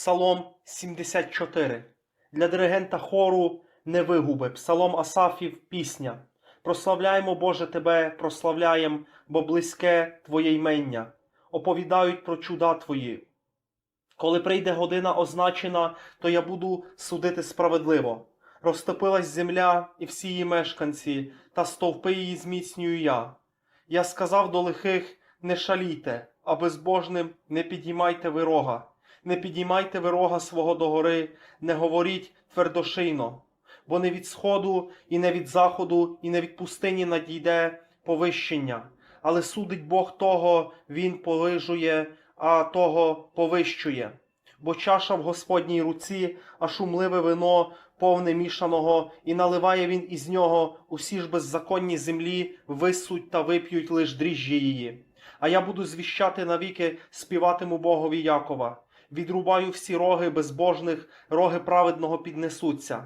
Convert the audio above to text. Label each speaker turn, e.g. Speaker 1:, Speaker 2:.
Speaker 1: Псалом 74. Для диригента хору не вигуби. Псалом Асафів пісня. Прославляємо, Боже, Тебе, прославляєм, бо близьке Твоє ймення. Оповідають про чуда Твої. Коли прийде година означена, то я буду судити справедливо. Розтопилась земля і всі її мешканці, та стовпи її зміцнюю я. Я сказав до лихих: не шалійте, а безбожним не підіймайте ви рога, не підіймайте ви рога свого догори, не говоріть твердошийно, бо не від сходу, і не від заходу, і не від пустині надійде повищення, але судить Бог того, він повижує, а того повищує. Бо чаша в Господній руці, а шумливе вино повне мішаного, і наливає він із нього усі ж беззаконні землі, висуть та вип'ють лиш дріжджі її. А я буду звіщати навіки, співатиму Богові Якова. Відрубаю всі роги безбожних, роги праведного піднесуться.